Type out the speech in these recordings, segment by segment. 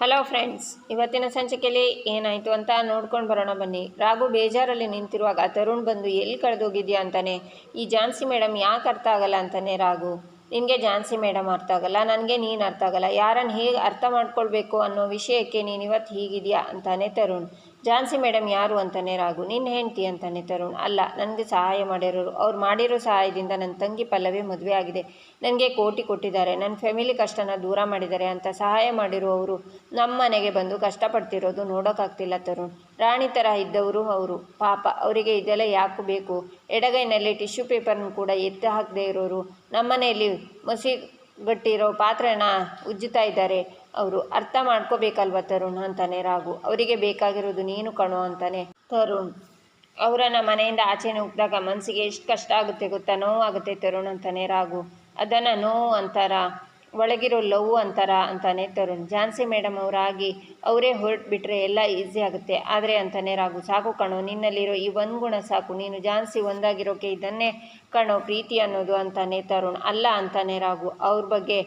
Hello friends ಇವತ್ತಿನ ಸಂಚಿಕೆಯಲ್ಲಿ ಏನಾಯಿತು ಅಂತ ನೋಡ್ಕೊಂಡು ಬರೋಣ ಬನ್ನಿ. ರಾಘು ಬೇಜಾರಲ್ಲಿ ನಿಂತಿರುವಾಗ ತರುಣ್ ಬಂದು ಎಲ್ಲಿ ಕಳೆದೋಗಿದ್ಯಾ ಅಂತಾನೆ, ಈ ಝಾನ್ಸಿ ಮೇಡಮ್ ಯಾಕೆ ಅರ್ಥ ಆಗಲ್ಲ ಅಂತಾನೆ ರಾಘು. ನಿನಗೆ ಝಾನ್ಸಿ ಮೇಡಮ್ ಅರ್ಥ ಆಗಲ್ಲ, ನನಗೆ ನೀನು ಅರ್ಥ ಆಗಲ್ಲ ಯಾರನ್ನು ಹೇಗೆ ಅರ್ಥ ಮಾಡ್ಕೊಳ್ಬೇಕು ಅನ್ನೋ ವಿಷಯಕ್ಕೆ ನೀನು ಇವತ್ತು ಹೀಗಿದೆಯಾ ಅಂತಾನೆ ತರುಣ್. ಝಾನ್ಸಿ ಮೇಡಮ್ ಯಾರು ಅಂತಾನೆ ರಾಘು ನಿನ್ನ ಹೆಂಡತಿ ಅಂತಾನೆ ತರುಣ್. ಅಲ್ಲ, ನನಗೆ ಸಹಾಯ ಮಾಡಿರೋರು ಅವ್ರು ಮಾಡಿರೋ ಸಹಾಯದಿಂದ ನನ್ನ ತಂಗಿ ಪಲ್ಲವಿ ಮದುವೆ ಆಗಿದೆ. ನನಗೆ ಕೋಟಿ ಕೊಟ್ಟಿದ್ದಾರೆ. ನನ್ನ ಫ್ಯಾಮಿಲಿ ಕಷ್ಟನ ದೂರ ಮಾಡಿದ್ದಾರೆ ಅಂತ ಸಹಾಯ ಮಾಡಿರುವವರು ನಮ್ಮ ಮನೆಗೆ ಬಂದು ಕಷ್ಟಪಡ್ತಿರೋದು ನೋಡೋಕ್ಕಾಗ್ತಿಲ್ಲ ತರುಣ್. ರಾಣಿ ಥರ ಇದ್ದವರು ಅವರು. ಪಾಪ, ಅವರಿಗೆ ಇದೆಲ್ಲ ಯಾಕೆ ಬೇಕು? ಎಡಗೈನಲ್ಲಿ ಟಿಶ್ಯೂ ಪೇಪರ್ನ ಕೂಡ ಎತ್ತಿ ಹಾಕದೇ ಇರೋರು. ನಮ್ಮನೆಯಲ್ಲಿ ಮಸಿ ಗಟ್ಟಿರೋ ಪಾತ್ರೆನ ಉಜ್ಜುತ್ತಾ ಇದ್ದಾರೆ. ಅವರು ಅರ್ಥ ಮಾಡ್ಕೋಬೇಕಲ್ವ ತರುಣ್ ಅಂತಾನೆ ರಾಘು. ಅವರಿಗೆ ಬೇಕಾಗಿರೋದು ನೀನು ಕಣೋ ಅಂತಾನೆ ತರುಣ್. ಅವರನ್ನ ಮನೆಯಿಂದ ಆಚೆ ನುಗ್ಗಿದಾಗ ಮನಸ್ಸಿಗೆ ಎಷ್ಟು ಕಷ್ಟ ಆಗುತ್ತೆ ಗೊತ್ತಾ? ನೋವಾಗುತ್ತೆ ತರುಣ್ ಅಂತಾನೆ ರಾಘು. ಅದನ್ನು ನೋವು ಅಂತಾರ, ಒಳಗಿರೋ ಲವ್ ಅಂತಾರ ಅಂತಾನೆ ತರುಣ್. ಝಾನ್ಸಿ ಮೇಡಮ್ ಅವರಾಗಿ ಅವರೇ ಹೊರಟ್ಬಿಟ್ರೆ ಎಲ್ಲ ಈಸಿ ಆಗುತ್ತೆ. ಆದರೆ ಅಂತಾನೆ ರಾಘು, ಸಾಕು ಕಣೋ, ನಿನ್ನಲ್ಲಿರೋ ಈ ಒಂದು ಗುಣ ಸಾಕು. ನೀನು ಝಾನ್ಸಿ ಒಂದಾಗಿರೋಕೆ ಇದನ್ನೇ ಕಣೋ, ಪ್ರೀತಿ ಅನ್ನೋದು ಅಂತಾನೆ ತರುಣ್. ಅಲ್ಲ ಅಂತಾನೆ ರಾಘು, ಅವ್ರ ಬಗ್ಗೆ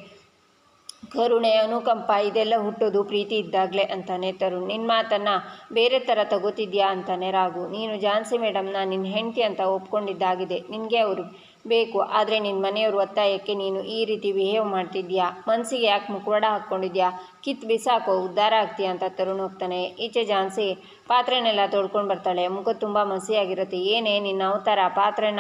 ಕರುಣೆ, ಅನುಕಂಪ ಇದೆಲ್ಲ ಹುಟ್ಟೋದು ಪ್ರೀತಿ ಇದ್ದಾಗಲೇ ಅಂತಾನೆ ತರುಣ್. ನಿನ್ನ ಮಾತನ್ನು ಬೇರೆ ಥರ ತಗೋತಿದ್ಯಾ ಅಂತಾನೆ ರಾಘು. ನೀನು ಝಾನ್ಸಿ ಮೇಡಮ್ನ ನಿನ್ನ ಹೆಂಡತಿ ಅಂತ ಒಪ್ಕೊಂಡಿದ್ದಾಗಿದೆ. ನಿನಗೆ ಅವರು ಬೇಕು. ಆದರೆ ನಿನ್ನ ಮನೆಯವ್ರ ಒತ್ತಾಯಕ್ಕೆ ನೀನು ಈ ರೀತಿ ಬಿಹೇವ್ ಮಾಡ್ತಿದ್ಯಾ? ಮನಸ್ಸಿಗೆ ಯಾಕೆ ಮುಖವಾಡ ಹಾಕ್ಕೊಂಡಿದ್ಯಾ ಕಿತ್ತು ಬಿಸಾಕೋ ಉದ್ಧಾರ ಆಗ್ತೀಯಾ ಅಂತ ತರುಣ್ ಹೋಗ್ತಾನೆ. ಈಚೆ ಝಾನ್ಸಿ ಪಾತ್ರೆನೆಲ್ಲ ತೊಳ್ಕೊಂಡು ಬರ್ತಾಳೆ. ಮುಖ ತುಂಬ ಮಸಿಯಾಗಿರುತ್ತೆ. ಏನೇ ನಿನ್ನ ಅವತಾರ ಪಾತ್ರೆನ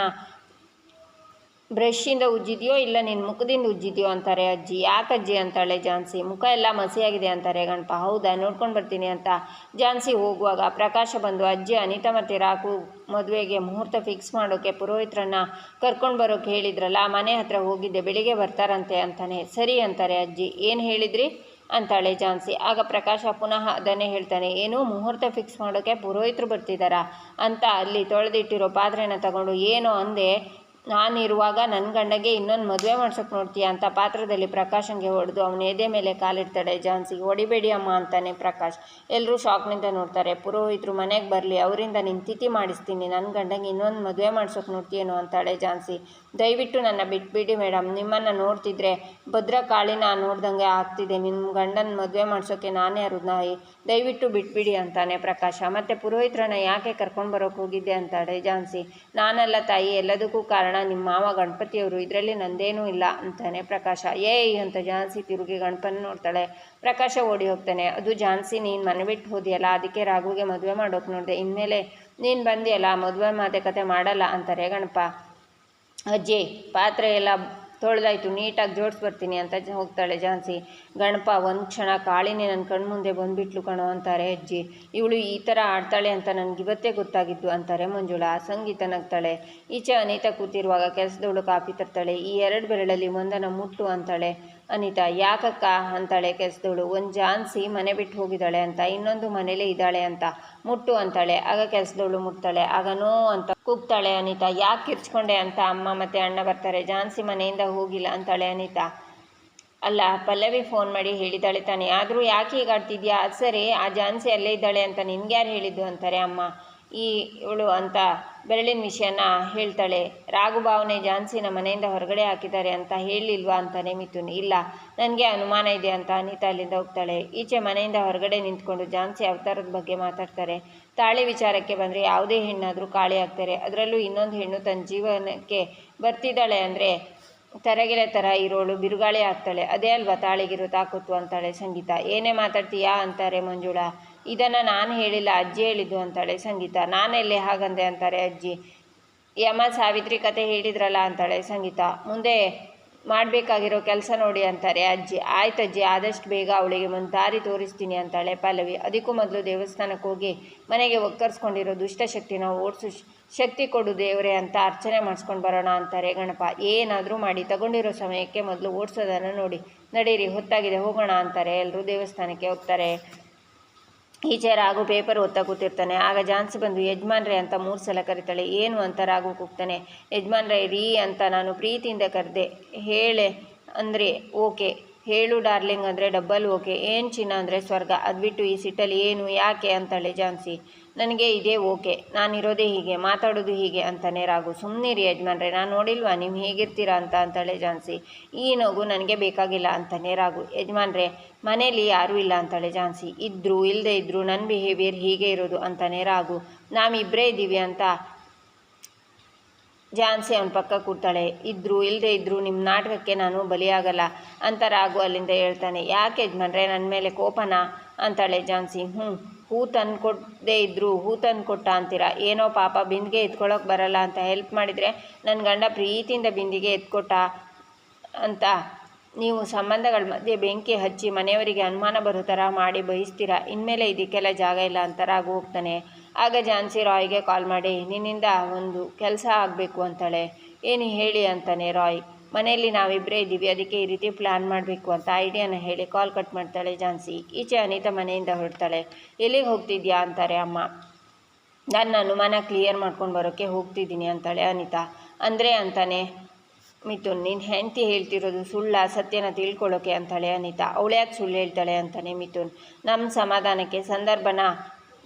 ಬ್ರಷಿಂದ ಉಜ್ಜಿದೆಯೋ ಇಲ್ಲ ನಿನ್ನ ಮುಖದಿಂದ ಉಜ್ಜಿದೆಯೋ ಅಂತಾರೆ ಅಜ್ಜಿ. ಯಾಕೆ ಅಜ್ಜಿ ಅಂತಾಳೆ ಜಾನ್ಸಿ? ಮುಖ ಎಲ್ಲ ಮಸಿಯಾಗಿದೆ ಅಂತಾರೆ ಗಣಪ. ಹೌದಾ? ನೋಡ್ಕೊಂಡು ಬರ್ತೀನಿ ಅಂತ. ಜಾನ್ಸಿ ಹೋಗುವಾಗ ಪ್ರಕಾಶ ಬಂದು, ಅಜ್ಜಿ ಅನಿತಾ ಮತ್ತು ರಾಕು ಮದುವೆಗೆ ಮುಹೂರ್ತ ಫಿಕ್ಸ್ ಮಾಡೋಕ್ಕೆ ಪುರೋಹಿತರನ್ನ ಕರ್ಕೊಂಡು ಬರೋಕ್ಕೆ ಹೇಳಿದ್ರಲ್ಲ, ಮನೆ ಹತ್ರ ಹೋಗಿದ್ದೆ, ಬೆಳಿಗ್ಗೆ ಬರ್ತಾರಂತೆ ಅಂತಾನೆ. ಸರಿ ಅಂತಾರೆ ಅಜ್ಜಿ. ಏನು ಹೇಳಿದ್ರಿ? ಅಂತಾಳೆ ಜಾನ್ಸಿ. ಆಗ ಪ್ರಕಾಶ ಪುನಃ ಅದನ್ನೇ ಹೇಳ್ತಾನೆ. ಏನು, ಮುಹೂರ್ತ ಫಿಕ್ಸ್ ಮಾಡೋಕ್ಕೆ ಪುರೋಹಿತರು ಬರ್ತಿದ್ದಾರಾ ಅಂತ ಅಲ್ಲಿ ತೊಳೆದಿಟ್ಟಿರೋ ಪಾತ್ರೆನ ತಗೊಂಡು, ಏನೋ? ಅಂದೆ. ನಾನಿರುವಾಗ ನನ್ನ ಗಂಡಗೆ ಇನ್ನೊಂದು ಮದುವೆ ಮಾಡ್ಸೋಕೆ ನೋಡ್ತೀಯ ಅಂತ ಪಾತ್ರದಲ್ಲಿ ಪ್ರಕಾಶಂಗೆ ಹೊಡೆದು ಅವನ ಎದೆ ಮೇಲೆ ಕಾಲಿಡ್ತಾಳೆ. ಜಾನ್ಸಿ ಹೊಡಿಬೇಡಿ ಅಮ್ಮ ಅಂತಾನೆ ಪ್ರಕಾಶ್. ಎಲ್ಲರೂ ಶಾಕ್ನಿಂದ ನೋಡ್ತಾರೆ. ಪುರೋಹಿತರು ಮನೆಗೆ ಬರಲಿ, ಅವರಿಂದ ನಿನ್ನ ತಿಥಿ ಮಾಡಿಸ್ತೀನಿ. ನನ್ನ ಗಂಡಂಗೆ ಇನ್ನೊಂದು ಮದುವೆ ಮಾಡ್ಸೋಕೆ ನೋಡ್ತೀಯೇನೋ ಅಂತಾಳೆ ಜಾನ್ಸಿ. ದಯವಿಟ್ಟು ನನ್ನ ಬಿಟ್ಬಿಡಿ ಮೇಡಮ್ ನಿಮ್ಮನ್ನು ನೋಡ್ತಿದ್ರೆ ಭದ್ರ ಕಾಳಿನ ನೋಡ್ದಂಗೆ ಆಗ್ತಿದೆ. ನಿಮ್ಮ ಗಂಡನ ಮದುವೆ ಮಾಡ್ಸೋಕ್ಕೆ ನಾನೇ ನಾಯಿ. ದಯವಿಟ್ಟು ಬಿಟ್ಬಿಡಿ ಅಂತಾನೆ ಪ್ರಕಾಶ. ಮತ್ತು ಪುರೋಹಿತರನ್ನ ಯಾಕೆ ಕರ್ಕೊಂಡು ಬರೋಕೆ ಹೋಗಿದ್ದೆ ಅಂತಾಳೆ ಜಾನ್ಸಿ. ನಾನಲ್ಲ ತಾಯಿ, ಎಲ್ಲದಕ್ಕೂ ಕಾರಣ ನಿಮ್ಮ ಮಾವ ಗಣಪತಿಯವರು ಇದರಲ್ಲಿ ನಂದೇನೂ ಇಲ್ಲ ಅಂತಾನೆ ಪ್ರಕಾಶ. ಏಯ್ ಅಂತ ಜಾನ್ಸಿ ತಿರುಗಿ ಗಣಪನ ನೋಡ್ತಾಳೆ. ಪ್ರಕಾಶ ಓಡಿ ಹೋಗ್ತಾನೆ. ಅದು ಜಾನ್ಸಿ, ನೀನು ಮನೆ ಬಿಟ್ಟು ಹೋದಿಯಲ್ಲ, ಅದಕ್ಕೆ ರಾಘುಗೆ ಮದುವೆ ಮಾಡೋಕೆ ನೋಡಿದೆ. ಇನ್ಮೇಲೆ ನೀನು ಬಂದಿಯಲ್ಲ, ಮದುವೆ ಮಾತುಕತೆ ಮಾಡಲ್ಲ ಅಂತಾರೆ ಗಣಪ. ಅಜ್ಜಿ, ಪಾತ್ರೆ ಎಲ್ಲ ತೊಳೆದಾಯ್ತು, ನೀಟಾಗಿ ಜೋಡಿಸಿ ಬರ್ತೀನಿ ಅಂತ ಹೋಗ್ತಾಳೆ ಝಾನ್ಸಿ. ಗಣಪ, ಒಂದು ಕ್ಷಣ ಕಾಳಿನೇ ನನ್ನ ಕಣ್ಮುಂದೆ ಬಂದುಬಿಟ್ಲು ಕಣೋ ಅಂತಾರೆ ಅಜ್ಜಿ. ಇವಳು ಈ ಥರ ಆಡ್ತಾಳೆ ಅಂತ ನನಗೆ ಇವತ್ತೇ ಗೊತ್ತಾಗಿದ್ದು ಅಂತಾರೆ ಮಂಜುಳಾ. ಸಂಗೀತ ನಗ್ತಾಳೆ. ಈಚೆ ಅನಿತಾ ಕೂತಿರುವಾಗ ಕೆಲಸದವಳು ಕಾಫಿ ತರ್ತಾಳೆ. ಈ ಎರಡು ಬೆರಳಲ್ಲಿ ಒಂದನ್ನು ಮುಟ್ಟು ಅಂತಾಳೆ. ಅನಿತಾ, ಯಾಕಕ್ಕ ಅಂತಾಳೆ ಕೆಲಸದವಳು. ಒಂದು ಜಾನ್ಸಿ ಮನೆ ಬಿಟ್ಟು ಹೋಗಿದ್ದಾಳೆ ಅಂತ, ಇನ್ನೊಂದು ಮನೇಲೇ ಇದ್ದಾಳೆ ಅಂತ ಮುಟ್ಟು ಅಂತಾಳೆ. ಆಗ ಕೆಲಸದವಳು ಮುಟ್ತಾಳೆ. ಆಗ ನೋ ಅಂತ ಕೂಗ್ತಾಳೆ ಅನಿತಾ. ಯಾಕೆ ಕಿರ್ಚ್ಕೊಂಡೆ ಅಂತ ಅಮ್ಮ ಮತ್ತು ಅಣ್ಣ ಬರ್ತಾರೆ. ಜಾನ್ಸಿ ಮನೆಯಿಂದ ಹೋಗಿಲ್ಲ ಅಂತಾಳೆ ಅನಿತಾ. ಅಲ್ಲ, ಪಲ್ಲವಿ ಫೋನ್ ಮಾಡಿ ಹೇಳಿದ್ದಾಳೆ ತಾನೆ. ಆದರೂ ಯಾಕೆ ಈಗ ಅದು ಸರಿ, ಆ ಜಾನ್ಸಿ ಅಲ್ಲೇ ಇದ್ದಾಳೆ ಅಂತ ನಿನ್ಗೆ ಯಾರು ಹೇಳಿದ್ದು ಅಂತಾರೆ ಅಮ್ಮ. ಈ ಇವಳು ಅಂತ ಬೆರಳಿನ ವಿಷಯನ ಹೇಳ್ತಾಳೆ. ರಾಘು ಭಾವನೆ ಜಾನ್ಸಿನ ಮನೆಯಿಂದ ಹೊರಗಡೆ ಹಾಕಿದ್ದಾರೆ ಅಂತ ಹೇಳಿಲ್ವಾ ಅಂತಾನೆ ಮಿಥುನ್. ಇಲ್ಲ, ನನಗೆ ಅನುಮಾನ ಇದೆ ಅಂತ ಅನಿತಾ ಅಲ್ಲಿಂದ ಹೋಗ್ತಾಳೆ. ಈಚೆ ಮನೆಯಿಂದ ಹೊರಗಡೆ ನಿಂತ್ಕೊಂಡು ಜಾನ್ಸಿ ಅವತಾರದ ಬಗ್ಗೆ ಮಾತಾಡ್ತಾರೆ. ತಾಳಿ ವಿಚಾರಕ್ಕೆ ಬಂದರೆ ಯಾವುದೇ ಹೆಣ್ಣಾದರೂ ಕಾಳಿ ಆಗ್ತಾರೆ. ಅದರಲ್ಲೂ ಇನ್ನೊಂದು ಹೆಣ್ಣು ತನ್ನ ಜೀವನಕ್ಕೆ ಬರ್ತಿದ್ದಾಳೆ ಅಂದರೆ ತರಗೆಲೆ ಥರ ಇರೋಳು, ಬಿರುಗಾಳಿ ಆಗ್ತಾಳೆ. ಅದೇ ಅಲ್ವಾ ತಾಳಿಗಿರೋ ತಾಕತ್ತು ಅಂತಾಳೆ ಸಂಗೀತ. ಏನೇ ಮಾತಾಡ್ತೀಯಾ ಅಂತಾರೆ ಮಂಜುಳಾ. ಇದನ್ನು ನಾನು ಹೇಳಿಲ್ಲ, ಅಜ್ಜಿ ಹೇಳಿದ್ದು ಅಂತಾಳೆ ಸಂಗೀತ. ನಾನೆಲ್ಲಿ ಹಾಗಂದೆ ಅಂತಾರೆ ಅಜ್ಜಿ. ಯಮ, ಸಾವಿತ್ರಿ ಕತೆ ಹೇಳಿದ್ರಲ್ಲ ಅಂತಾಳೆ ಸಂಗೀತ. ಮುಂದೆ ಮಾಡಬೇಕಾಗಿರೋ ಕೆಲಸ ನೋಡಿ ಅಂತಾರೆ, ಅಜ್ಜಿ, ಆಯ್ತು ಅಜ್ಜಿ, ಆದಷ್ಟು ಬೇಗ ಅವಳಿಗೆ ಒಂದು ದಾರಿ ತೋರಿಸ್ತೀನಿ ಅಂತಾಳೆ ಪಲ್ಲವಿ. ಅದಕ್ಕೂ ಮೊದಲು ದೇವಸ್ಥಾನಕ್ಕೆ ಹೋಗಿ ಮನೆಗೆ ಒಕ್ಕರ್ಸ್ಕೊಂಡಿರೋ ದುಷ್ಟಶಕ್ತಿನ ಓಡಿಸು, ಶಕ್ತಿ ಕೊಡು ದೇವರೇ ಅಂತ ಅರ್ಚನೆ ಮಾಡಿಸ್ಕೊಂಡು ಬರೋಣ ಅಂತಾರೆ ಗಣಪ. ಏನಾದರೂ ಮಾಡಿ, ತಗೊಂಡಿರೋ ಸಮಯಕ್ಕೆ ಮೊದಲು ಓಡಿಸೋದನ್ನು ನೋಡಿ, ನಡೀರಿ, ಹೊತ್ತಾಗಿದೆ, ಹೋಗೋಣ ಅಂತಾರೆ ಎಲ್ಲರೂ ದೇವಸ್ಥಾನಕ್ಕೆ ಹೋಗ್ತಾರೆ. ಈಚೆ ರಾಘು ಪೇಪರ್ ಓದ್ತಾ ಕೂತಿರ್ತಾನೆ. ಆಗ ಜಾನ್ಸಿ ಬಂದು, ಯಜಮಾನ್ರೆ, ಅಂತ ಮೂರು ಸಲ ಕರಿತಾಳೆ. ಏನು ಅಂತ ರಾಘು ಕೂಗ್ತಾನೆ. ಯಜಮಾನ್ರೆ ರೀ ಅಂತ ನಾನು ಪ್ರೀತಿಯಿಂದ ಕರೆದೆ. ಹೇಳೆ ಅಂದರೆ ಓಕೆ. ಹೇಳು ಡಾರ್ಲಿಂಗ್ ಅಂದರೆ ಡಬ್ಬಲ್ ಓಕೆ. ಏನು ಚಿನ್ನ ಅಂದರೆ ಸ್ವರ್ಗ. ಅದು ಬಿಟ್ಟು ಈ ಸಿಟ್ಟಲ್ಲಿ ಏನು, ಯಾಕೆ ಅಂತಾಳೆ ಜಾನ್ಸಿ. ನನಗೆ ಇದೇ ಓಕೆ. ನಾನಿರೋದೇ ಹೀಗೆ, ಮಾತಾಡೋದು ಹೀಗೆ ಅಂತಾನೆ ರಾಗು ಸುಮ್ಮನಿರಿ ಯಜಮಾನ್ರೆ, ನಾನು ನೋಡಿಲ್ವಾ? ನೀವು ಹೇಗಿರ್ತೀರಾ ಅಂತ ಅಂತಾಳೆ ಜಾನ್ಸಿ. ಈ ನಗು ನನಗೆ ಬೇಕಾಗಿಲ್ಲ ಅಂತಾನೆ ರಾಗು ಯಜಮಾನ್ರೆ, ಮನೇಲಿ ಯಾರೂ ಇಲ್ಲ ಅಂತಾಳೆ ಜಾನ್ಸಿ. ಇದ್ದರೂ ಇಲ್ಲದೇ ಇದ್ದರೂ ನನ್ನ ಬಿಹೇವಿಯರ್ ಹೀಗೆ ಇರೋದು ಅಂತಾನೆ ರಾಗು ನಾವಿಬ್ಬರೇ ಇದ್ದೀವಿ ಅಂತ ಜಾನ್ಸಿ ಅವನ ಪಕ್ಕ ಕೂರ್ತಾಳೆ ಇದ್ರು ಇಲ್ಲದೆ ಇದ್ರು ನಿಮ್ಮ ನಾಟಕಕ್ಕೆ ನಾನು ಬಲಿಯಾಗಲ್ಲ ಅಂತ ರಾಘು ಅಲ್ಲಿಂದ ಹೇಳ್ತಾನೆ. ಯಾಕೆ ಯಜಮಾನ್ರೆ ನನ್ನ ಮೇಲೆ ಕೋಪನ? ಅಂತಾಳೆ ಜಾನ್ಸಿ. ಹ್ಞೂ ಹೂ ತಂದು ಕೊಡದೇ ಇದ್ರು ಹೂ ತಂದು ಕೊಟ್ಟ ಅಂತೀರ? ಏನೋ ಪಾಪ ಬಿಂದಿಗೆ ಎತ್ಕೊಳ್ಳೋಕೆ ಬರಲ್ಲ ಅಂತ ಹೆಲ್ಪ್ ಮಾಡಿದರೆ ನನ್ನ ಗಂಡ ಪ್ರೀತಿಯಿಂದ ಬಿಂದಿಗೆ ಎತ್ಕೊಟ್ಟ ಅಂತ. ನೀವು ಸಂಬಂಧಗಳ ಮಧ್ಯೆ ಬೆಂಕಿ ಹಚ್ಚಿ ಮನೆಯವರಿಗೆ ಅನುಮಾನ ಬರೋ ಥರ ಮಾಡಿ ಬಯಸ್ತೀರಾ? ಇನ್ಮೇಲೆ ಇದಕ್ಕೆಲ್ಲ ಜಾಗ ಇಲ್ಲ ಅಂತ ರಾಘು ಹೋಗ್ತಾನೆ. ಆಗ ಜಾನ್ಸಿ ರಾಯ್ಗೆ ಕಾಲ್ ಮಾಡಿ, ನಿನ್ನಿಂದ ಒಂದು ಕೆಲಸ ಆಗಬೇಕು ಅಂತಾಳೆ. ಏನು ಹೇಳಿ ಅಂತಾನೆ ರಾಯ್. ಮನೆಯಲ್ಲಿ ನಾವಿಬ್ಬರೇ ಇದ್ದೀವಿ ಅದಕ್ಕೆ ಈ ರೀತಿ ಪ್ಲ್ಯಾನ್ ಮಾಡಬೇಕು ಅಂತ ಐಡಿಯಾನ ಹೇಳಿ ಕಾಲ್ ಕಟ್ ಮಾಡ್ತಾಳೆ ಜಾನ್ಸಿ ಈಚೆ ಅನಿತಾ ಮನೆಯಿಂದ ಹೊರಡ್ತಾಳೆ. ಎಲ್ಲಿಗೆ ಹೋಗ್ತಿದ್ಯಾ? ಅಂತಾರೆ ಅಮ್ಮ. ನನ್ನ ಅನುಮಾನ ಕ್ಲಿಯರ್ ಮಾಡ್ಕೊಂಡು ಬರೋಕ್ಕೆ ಹೋಗ್ತಿದ್ದೀನಿ, ಅಂತಾಳೆ ಅನಿತಾ. ಅಂದರೆ ಅಂತಾನೆ, ಮಿಥುನ್ ನಿನ್ನ ಹೆಂಡತಿ ಹೇಳ್ತಿರೋದು ಸುಳ್ಳ, ಸತ್ಯನ ತಿಳ್ಕೊಳ್ಳೋಕೆ ಅಂತಾಳೆ ಅನಿತಾ. ಅವಳು ಯಾಕೆ ಸುಳ್ಳು ಹೇಳ್ತಾಳೆ? ಅಂತಾನೆ ಮಿಥುನ್. ನಮ್ಮ ಸಮಾಧಾನಕ್ಕೆ, ಸಂದರ್ಭನ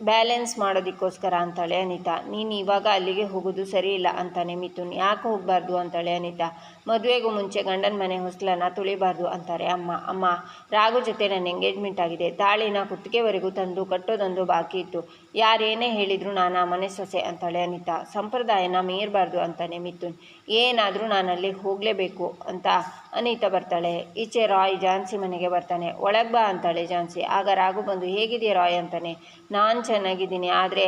ಬ್ಯಾಲೆನ್ಸ್ ಮಾಡೋದಕ್ಕೋಸ್ಕರ ಅಂತಾಳೆ ಅನಿತಾ. ನೀನು ಇವಾಗ ಅಲ್ಲಿಗೆ ಹೋಗೋದು ಸರಿ ಇಲ್ಲ ಅಂತಾನೆ ಮಿಥುನ್ ಯಾಕೆ ಹೋಗಬಾರ್ದು ಅಂತಾಳೆ ಅನಿತಾ. ಮದುವೆಗೂ ಮುಂಚೆ ಗಂಡನ ಮನೆ ಹೊಸ್ಲನ್ನ ತುಳಿಬಾರ್ದು ಅಂತಾರೆ ಅಮ್ಮ. ಅಮ್ಮ, ರಾಘು ಜೊತೆ ನನ್ನ ಎಂಗೇಜ್ಮೆಂಟ್ ಆಗಿದೆ. ತಾಳಿನ ಕುತ್ತಿಗೆವರೆಗೂ ತಂದು ಕಟ್ಟೋದೊಂದು ಬಾಕಿ ಇತ್ತು. ಯಾರೇನೇ ಹೇಳಿದ್ರು ನಾನು ಆ ಮನೆ ಸೊಸೆ ಅಂತಾಳೆ ಅನಿತಾ. ಸಂಪ್ರದಾಯನ ಮೀರಬಾರ್ದು ಅಂತಾನೆ ಮಿಥುನ್ ಏನಾದರೂ ನಾನು ಅಲ್ಲಿ ಹೋಗಲೇಬೇಕು ಅಂತ ಅನಿತಾ ಬರ್ತಾಳೆ. ಈಚೆ ರಾಯ್ ಜಾನ್ಸಿ ಮನೆಗೆ ಬರ್ತಾನೆ. ಒಳಗೆ ಬಾ ಅಂತಾಳೆ ಜಾನ್ಸಿ. ಆಗ ರಾಘು ಬಂದು, ಹೇಗಿದೆಯಾ ರಾಯ್? ಅಂತಾನೆ. ನಾನು ಚೆನ್ನಾಗಿದ್ದೀನಿ, ಆದರೆ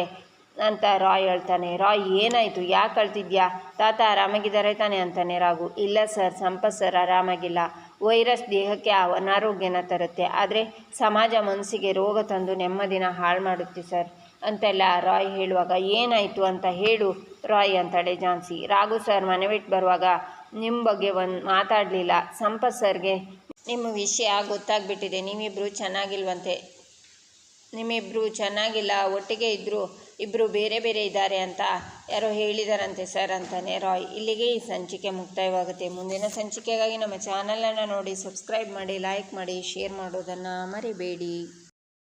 ಅಂತ ರಾಯ್ ಹೇಳ್ತಾನೆ. ರಾಯ್, ಏನಾಯಿತು? ಯಾಕೆ ಅಳ್ತಿದ್ಯಾ? ತಾತ ಆರಾಮಾಗಿದ್ದಾರೆ ತಾನೆ ಅಂತಾನೆ ರಾಘು. ಇಲ್ಲ ಸರ್ ಸಂಪತ್ ಸರ್ ಆರಾಮಾಗಿಲ್ಲ. ವೈರಸ್ ದೇಹಕ್ಕೆ ಅನಾರೋಗ್ಯನ ತರುತ್ತೆ. ಆದರೆ ಸಮಾಜ ಮನಸ್ಸಿಗೆ ರೋಗ ತಂದು ನೆಮ್ಮದಿನ ಹಾಳು ಮಾಡುತ್ತೆ ಸರ್ ಅಂತೆಲ್ಲ ರಾಯ್ ಹೇಳುವಾಗ, ಏನಾಯಿತು ಅಂತ ಹೇಳು ರಾಯ್ ಅಂತಾಳೆ ಜಾನ್ಸಿ ರಾಘು ಸರ್ ಮನೆ ಬಿಟ್ಟು ಬರುವಾಗ ನಿಮ್ಮ ಬಗ್ಗೆ ಒಂದು ಮಾತಾಡಲಿಲ್ಲ. ಸಂಪತ್ ಸರ್ಗೆ ನಿಮ್ಮ ವಿಷಯ ಗೊತ್ತಾಗ್ಬಿಟ್ಟಿದೆ. ನೀವಿಬ್ಬರು ಚೆನ್ನಾಗಿಲ್ವಂತೆ. ನಿಮ್ಮಿಬ್ಬರು ಚೆನ್ನಾಗಿಲ್ಲ, ಒಟ್ಟಿಗೆ ಇದ್ದರು ಇಬ್ಬರು ಬೇರೆ ಬೇರೆ ಇದ್ದಾರೆ ಅಂತ ಯಾರೋ ಹೇಳಿದಾರಂತೆ ಸರ್ ಅಂತಾನೆ ರಾಯ್. ಇಲ್ಲಿಗೆ ಈ ಸಂಚಿಕೆ ಮುಕ್ತಾಯವಾಗುತ್ತೆ. ಮುಂದಿನ ಸಂಚಿಕೆಗಾಗಿ ನಮ್ಮ ಚಾನಲನ್ನು ನೋಡಿ ಸಬ್ಸ್ಕ್ರೈಬ್ ಮಾಡಿ ಲೈಕ್ ಮಾಡಿ ಶೇರ್ ಮಾಡೋದನ್ನು ಮರಿಬೇಡಿ.